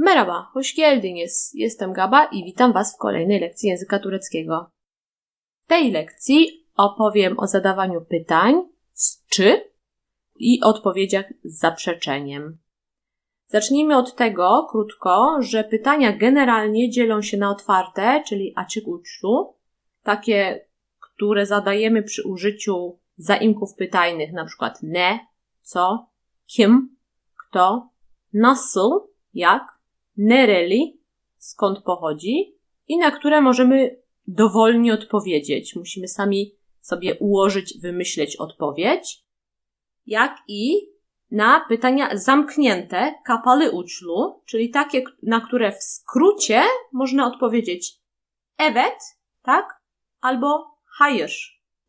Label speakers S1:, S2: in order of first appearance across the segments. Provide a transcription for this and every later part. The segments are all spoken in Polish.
S1: Merhaba, hoş geldiniz. Jestem Gaba i witam Was w kolejnej lekcji języka tureckiego. W tej lekcji opowiem o zadawaniu pytań z czy i odpowiedziach z zaprzeczeniem. Zacznijmy od tego, krótko, że pytania generalnie dzielą się na otwarte, czyli açık uczlu, takie, które zadajemy przy użyciu zaimków pytajnych, na przykład ne, co, kim, kto, nasıl, jak, nereli, skąd pochodzi i na które możemy dowolnie odpowiedzieć. Musimy sami sobie ułożyć, wymyśleć odpowiedź. Jak i na pytania zamknięte, kapaly uczlu, czyli takie, na które w skrócie można odpowiedzieć evet, tak, albo hayır,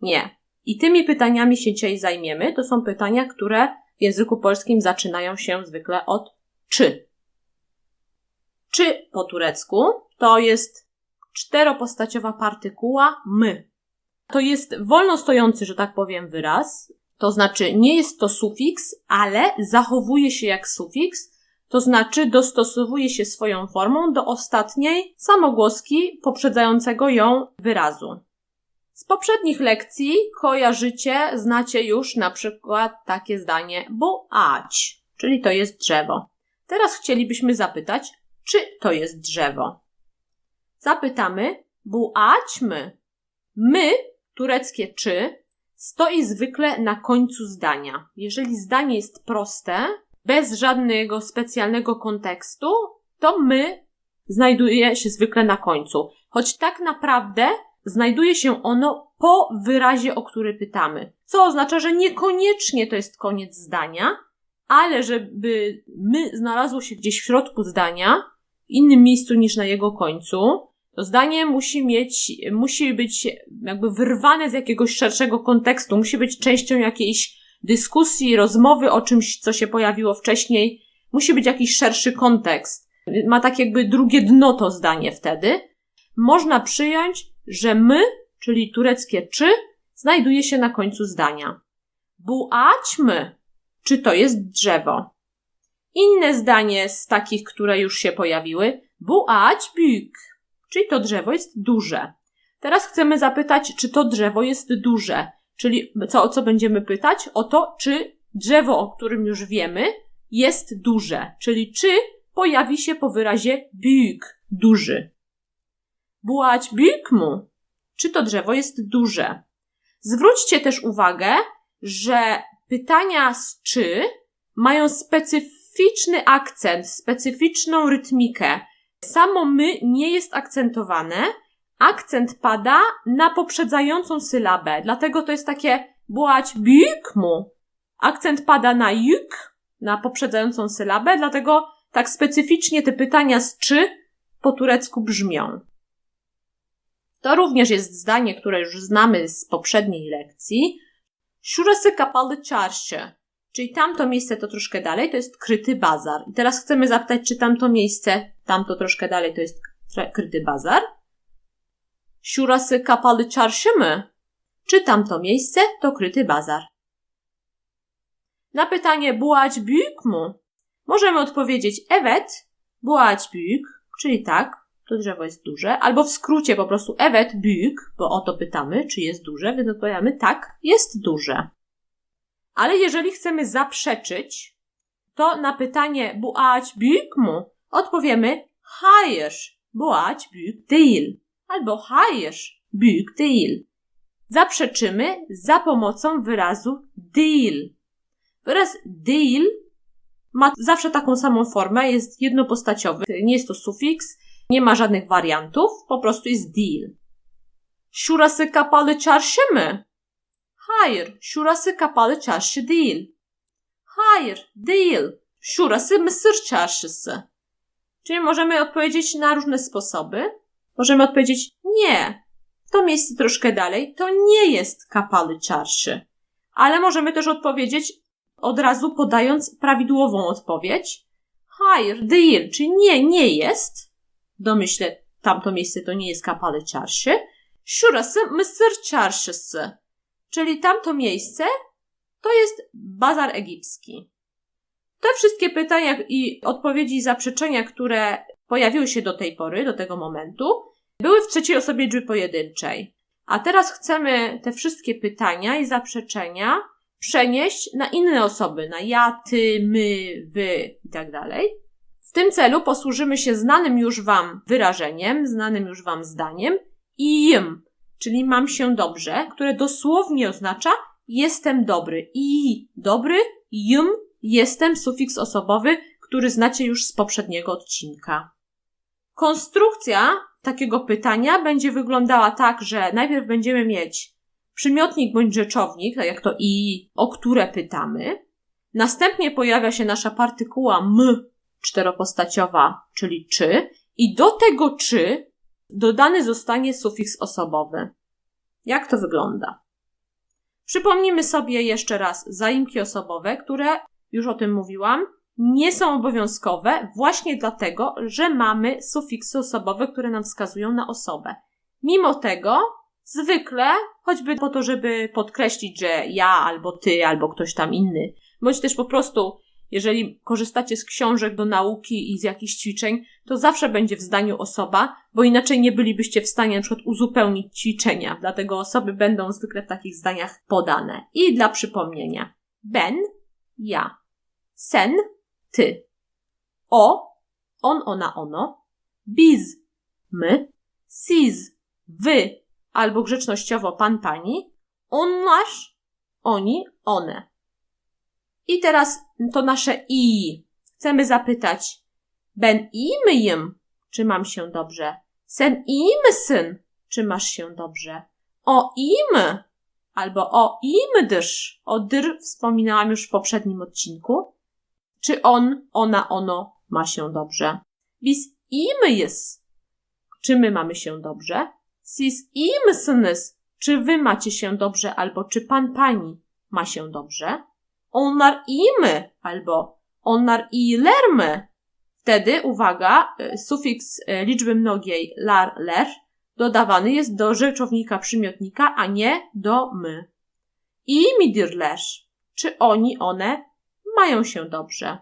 S1: nie. I tymi pytaniami się dzisiaj zajmiemy. To są pytania, które w języku polskim zaczynają się zwykle od czy. Czy po turecku to jest czteropostaciowa partykuła my. To jest wolno stojący, że tak powiem, wyraz. To znaczy nie jest to sufiks, ale zachowuje się jak sufiks, to znaczy dostosowuje się swoją formą do ostatniej samogłoski poprzedzającego ją wyrazu. Z poprzednich lekcji kojarzycie, znacie już na przykład takie zdanie buać, czyli to jest drzewo. Teraz chcielibyśmy zapytać, czy to jest drzewo. Zapytamy buaćmy. My, tureckie czy, stoi zwykle na końcu zdania. Jeżeli zdanie jest proste, bez żadnego specjalnego kontekstu, to my znajduje się zwykle na końcu. Choć tak naprawdę znajduje się ono po wyrazie, o który pytamy. Co oznacza, że niekoniecznie to jest koniec zdania, ale żeby my znalazło się gdzieś w środku zdania, innym miejscu niż na jego końcu, to zdanie musi mieć, musi być jakby wyrwane z jakiegoś szerszego kontekstu, musi być częścią jakiejś dyskusji, rozmowy o czymś, co się pojawiło wcześniej. Musi być jakiś szerszy kontekst. Ma tak jakby drugie dno to zdanie wtedy. Można przyjąć, że my, czyli tureckie czy, znajduje się na końcu zdania. Buaćmy, czy to jest drzewo. Inne zdanie z takich, które już się pojawiły, buać büyük, czyli to drzewo jest duże. Teraz chcemy zapytać, czy to drzewo jest duże. Czyli co, o co będziemy pytać? O to, czy drzewo, o którym już wiemy, jest duże. Czyli czy pojawi się po wyrazie büyük, duży. Buać büyük mu. Czy to drzewo jest duże? Zwróćcie też uwagę, że pytania z czy mają specyficzny akcent, specyficzną rytmikę. Samo my nie jest akcentowane, akcent pada na poprzedzającą sylabę, dlatego to jest takie błać büyük mu. Akcent pada na juk, na poprzedzającą sylabę, dlatego tak specyficznie te pytania z czy po turecku brzmią. To również jest zdanie, które już znamy z poprzedniej lekcji. Şurası kapalı çarşı. Czyli tamto miejsce to troszkę dalej, to jest kryty bazar. I teraz chcemy zapytać, czy tamto miejsce, tamto troszkę dalej to jest kryty bazar. Şurası kapalı çarşı? Czy tamto miejsce to kryty bazar? Na pytanie bułać büyük mu? Możemy odpowiedzieć evet, bułać büyük, czyli tak, to drzewo jest duże, albo w skrócie po prostu evet büyük, bo o to pytamy, czy jest duże, więc odpowiadamy tak, jest duże. Ale jeżeli chcemy zaprzeczyć, to na pytanie buać büyük mu odpowiemy hayır, buać büyük değil, albo hayır, büyük değil. Zaprzeczymy za pomocą wyrazu değil. Wyraz değil ma zawsze taką samą formę, jest jednopostaciowy, nie jest to sufiks, nie ma żadnych wariantów, po prostu jest deal. Şurası kapalı çarşı mı? Hayır, şurası kapalı çarşı değil. Hayır, değil. Şurası Mısır çarşısı. Czyli możemy odpowiedzieć na różne sposoby. Możemy odpowiedzieć nie. To miejsce troszkę dalej to nie jest kapały czarszy. Ale możemy też odpowiedzieć od razu podając prawidłową odpowiedź. Hayır, değil, czyli nie, nie jest domyślę, tamto miejsce to nie jest Kapalı Çarşı. Şurası Mısır Çarşısı. Czyli tamto miejsce to jest bazar egipski. Te wszystkie pytania i odpowiedzi i zaprzeczenia, które pojawiły się do tej pory, do tego momentu, były w trzeciej osobie liczby pojedynczej. A teraz chcemy te wszystkie pytania i zaprzeczenia przenieść na inne osoby, na ja, ty, my, wy i tak dalej. W tym celu posłużymy się znanym już Wam wyrażeniem, znanym już Wam zdaniem im, czyli mam się dobrze, które dosłownie oznacza jestem dobry. I dobry, im, jestem sufiks osobowy, który znacie już z poprzedniego odcinka. Konstrukcja takiego pytania będzie wyglądała tak, że najpierw będziemy mieć przymiotnik bądź rzeczownik, tak jak to i, o które pytamy. Następnie pojawia się nasza partykuła m czteropostaciowa, czyli czy, i do tego czy dodany zostanie sufiks osobowy. Jak to wygląda? Przypomnijmy sobie jeszcze raz zaimki osobowe, które, już o tym mówiłam, nie są obowiązkowe właśnie dlatego, że mamy sufiksy osobowe, które nam wskazują na osobę. Mimo tego, zwykle, choćby po to, żeby podkreślić, że ja albo ty, albo ktoś tam inny, bądź też po prostu jeżeli korzystacie z książek do nauki i z jakichś ćwiczeń, to zawsze będzie w zdaniu osoba, bo inaczej nie bylibyście w stanie na przykład uzupełnić ćwiczenia. Dlatego osoby będą zwykle w takich zdaniach podane. I dla przypomnienia. Ben, ja. Sen, ty. O, on, ona, ono. Biz, my. Siz, wy, albo grzecznościowo pan, pani. On, nasz, oni, one. I teraz to nasze i. Chcemy zapytać, ben imyjem, czy mam się dobrze? Sen imsyn, czy masz się dobrze? O imy, albo o imdysz. O dyr wspominałam już w poprzednim odcinku. Czy on, ona, ono ma się dobrze? Bis imyjs, czy my mamy się dobrze? Sis imsynys, czy wy macie się dobrze, albo czy pan, pani ma się dobrze? Onlar imy albo onlar ilermy. Wtedy, uwaga, e, sufiks e, liczby mnogiej lar, ler dodawany jest do rzeczownika przymiotnika, a nie do my. I midirlerz. Czy oni, one mają się dobrze?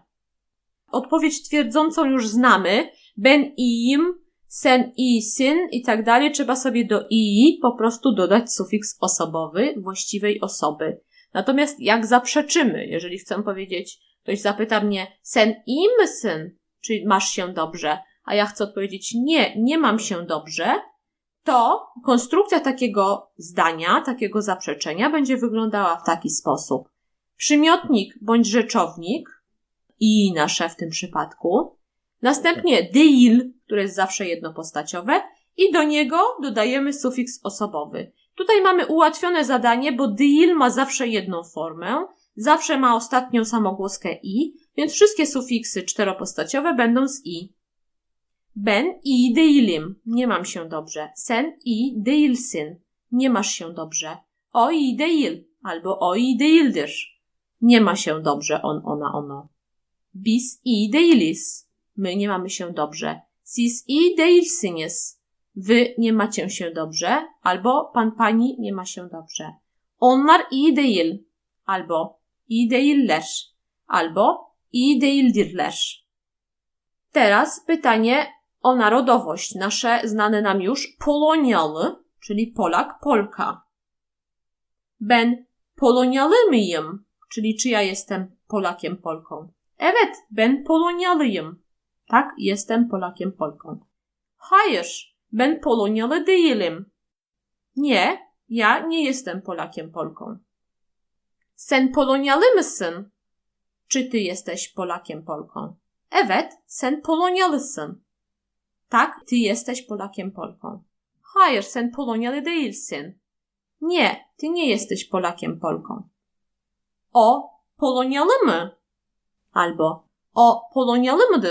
S1: Odpowiedź twierdzącą już znamy. Ben im, sen i syn i tak dalej. Trzeba sobie do i po prostu dodać sufiks osobowy właściwej osoby. Natomiast jak zaprzeczymy, jeżeli chcę powiedzieć, ktoś zapyta mnie, sen im syn, czy masz się dobrze, a ja chcę odpowiedzieć nie, nie mam się dobrze, to konstrukcja takiego zdania, takiego zaprzeczenia będzie wyglądała w taki sposób. Przymiotnik bądź rzeczownik, i nasze w tym przypadku, następnie deal, które jest zawsze jednopostaciowe, i do niego dodajemy sufiks osobowy. Tutaj mamy ułatwione zadanie, bo deal ma zawsze jedną formę, zawsze ma ostatnią samogłoskę i, więc wszystkie sufiksy czteropostaciowe będą z i. Ben i deilim. Nie mam się dobrze. Sen i deilsyn. Nie masz się dobrze. O i deil. Albo o i deildysz. Nie ma się dobrze on, ona, ono. Bis i deilis. My nie mamy się dobrze. Sis i deilsynies. Wy nie macie się dobrze, albo pan pani nie ma się dobrze. Onlar iyi değil, albo iyi değiller, albo iyi değildirler. Teraz pytanie o narodowość. Nasze znane nam już polonialy, czyli Polak, Polka. Ben polonialı? Czyli czy ja jestem Polakiem, Polką? Evet, ben polonialıyım. Tak, jestem Polakiem, Polką. Hayır, Ben Polonialı değilim. Nie, ja nie jestem Polakiem, Polką. Sen Polonialı mısın? Czy ty jesteś Polakiem, Polką? Evet, sen Polonialısın. Tak, ty jesteś Polakiem, Polką. Hayır, sen Polonyalı değilsin. Nie, ty nie jesteś Polakiem, Polką. O Polonyalı? Albo o Polonyalı?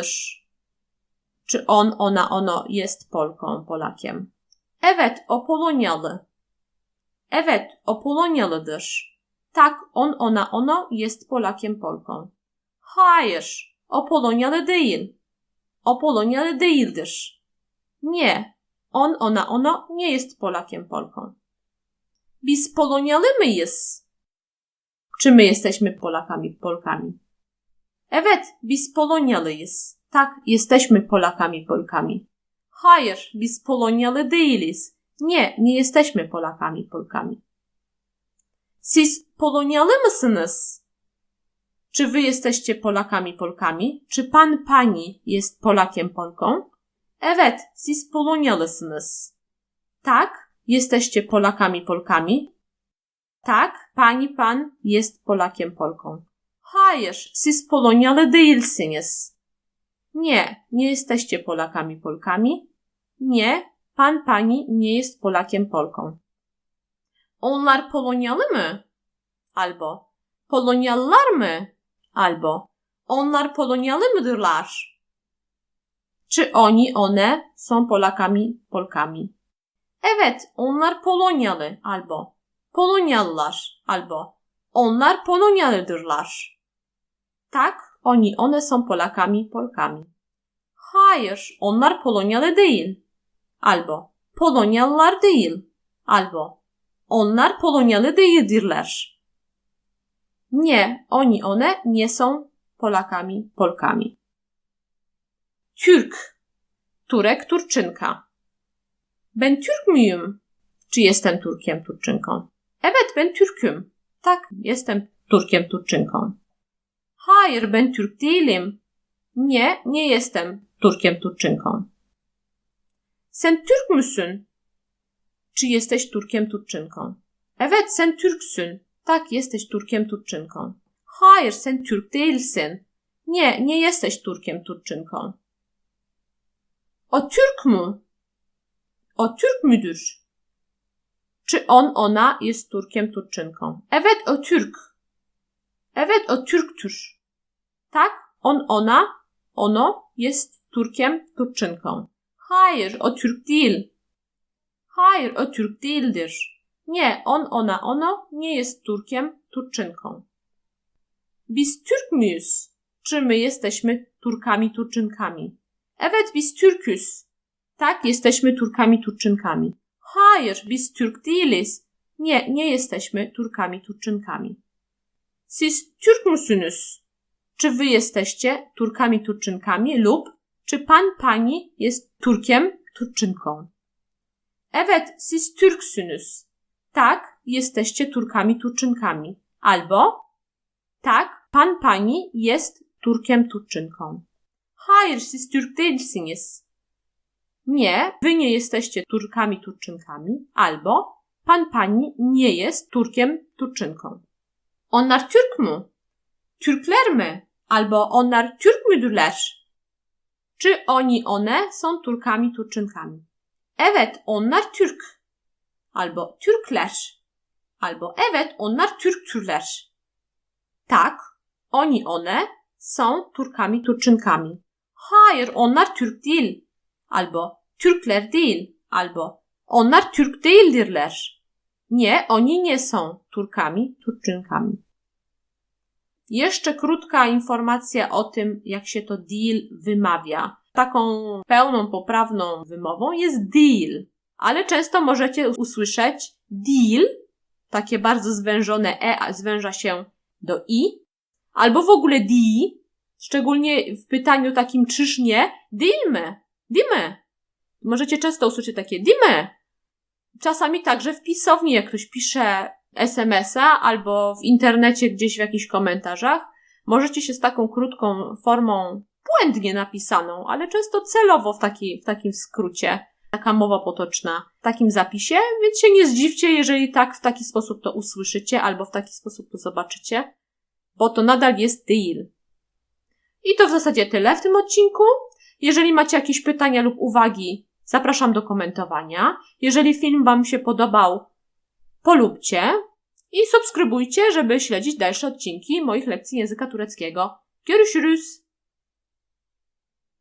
S1: Czy on, ona, ono jest Polką, Polakiem? Evet, o Polonyalı. Evet, o. Tak, on, ona, ono jest Polakiem, Polką. Hayır, o Polonyalı değil. O Polonyalı. Nie, on, ona, ono nie jest Polakiem, Polką. Biz Polonyalı mıyız? Czy my jesteśmy Polakami, Polkami? Evet, biz Polonyalıyız. Tak, jesteśmy Polakami, Polkami. Hayır, biz Polonyalı değiliz. Nie, nie jesteśmy Polakami, Polkami. Siz Polonyalı mısınız? Czy wy jesteście Polakami, Polkami? Czy pan, pani jest Polakiem, Polką? Evet, siz Polonyalısınız. Tak, jesteście Polakami, Polkami. Tak, pani, pan jest Polakiem, Polką. Hayır, siz Polonyalı değilsiniz. Nie, nie jesteście Polakami, Polkami. Nie, pan, pani nie jest Polakiem, Polką. Onlar Polonyalı mı? Albo Polonyalılar mı? Albo onlar Polonyalı mıdırlar? Czy oni, one są Polakami, Polkami? Evet, onlar Polonyalı albo Polonyalılar albo onlar Polonyalıdırlar. Tak, oni, one są Polakami, Polkami. Hayır, onlar Polonyalı değil. Albo Polonyalılar değil. Albo onlar Polonyalı değildirler. Nie, oni, one nie są Polakami, Polkami. Türk. Turek, Turczynka. Ben Türk? Czy jestem Turkiem, Turczynką? Evet, ben Türk'üm. Tak, jestem Turkiem, Turczynką. Hayır, ben Türk değilim. Nie, nie jestem Turkiem, Turczynką. Sen Türk müsün? Czy jesteś Turkiem, Turczynką? Evet, sen Türksün. Tak, jesteś Turkiem, Turczynką. Hayır, sen Türk değilsin. Nie, nie jesteś Turkiem, Turczynką. O Türk mu? O Türk müdür? Czy on, ona jest Turkiem, Turczynką? Evet, o Türk. Evet, o Türktür. Tak, on, ona, ono jest Turkiem, Turczynką. Hayır, o Türk değil. Hayır, o Türk değildir. Nie, on, ona, ono nie jest Turkiem, Turczynką. Biz Türk müyüz? Czy my jesteśmy Turkami, Turczynkami? Evet, biz Türküz. Tak, jesteśmy Turkami, Turczynkami. Hayır, biz Türk değiliz. Nie, nie jesteśmy Turkami, Turczynkami. Siz Türk müsünüz? Czy wy jesteście Turkami, Turczynkami lub czy pan, pani jest Turkiem, Turczynką? Evet, siz Türksünüz. Tak, jesteście Turkami, Turczynkami. Albo tak, pan, pani jest Turkiem, Turczynką. Hayır, siz Türk değilsiniz. Nie, wy nie jesteście Turkami, Turczynkami. Albo pan, pani nie jest Turkiem, Turczynką. Onlar Türk mü? Türkler mi? Albo onlar Türk müdürler? Czy oni, one są Turkami, Turczynkami? Evet, onlar Türk. Albo Türkler. Albo evet, onlar Türktürler. Tak, oni, one są Turkami, Turczynkami. Hayır, onlar Türk değil. Albo Türkler değil. Albo onlar Türk değildirler. Nie, oni nie są Turkami, Turczynkami. Jeszcze krótka informacja o tym, jak się to deal wymawia. Taką pełną, poprawną wymową jest deal, ale często możecie usłyszeć deal, takie bardzo zwężone e zwęża się do i, albo w ogóle di, szczególnie w pytaniu takim czyż nie, dilme, dime. Możecie często usłyszeć takie dime. Czasami także w pisowni, jak ktoś pisze SMS-a albo w internecie gdzieś w jakichś komentarzach, możecie się z taką krótką formą błędnie napisaną, ale często celowo w, taki, w takim skrócie, taka mowa potoczna, w takim zapisie, więc się nie zdziwcie, jeżeli tak w taki sposób to usłyszycie albo w taki sposób to zobaczycie, bo to nadal jest deal. I to w zasadzie tyle w tym odcinku. Jeżeli macie jakieś pytania lub uwagi, zapraszam do komentowania. Jeżeli film Wam się podobał, polubcie i subskrybujcie, żeby śledzić dalsze odcinki moich lekcji języka tureckiego. Görüşürüz!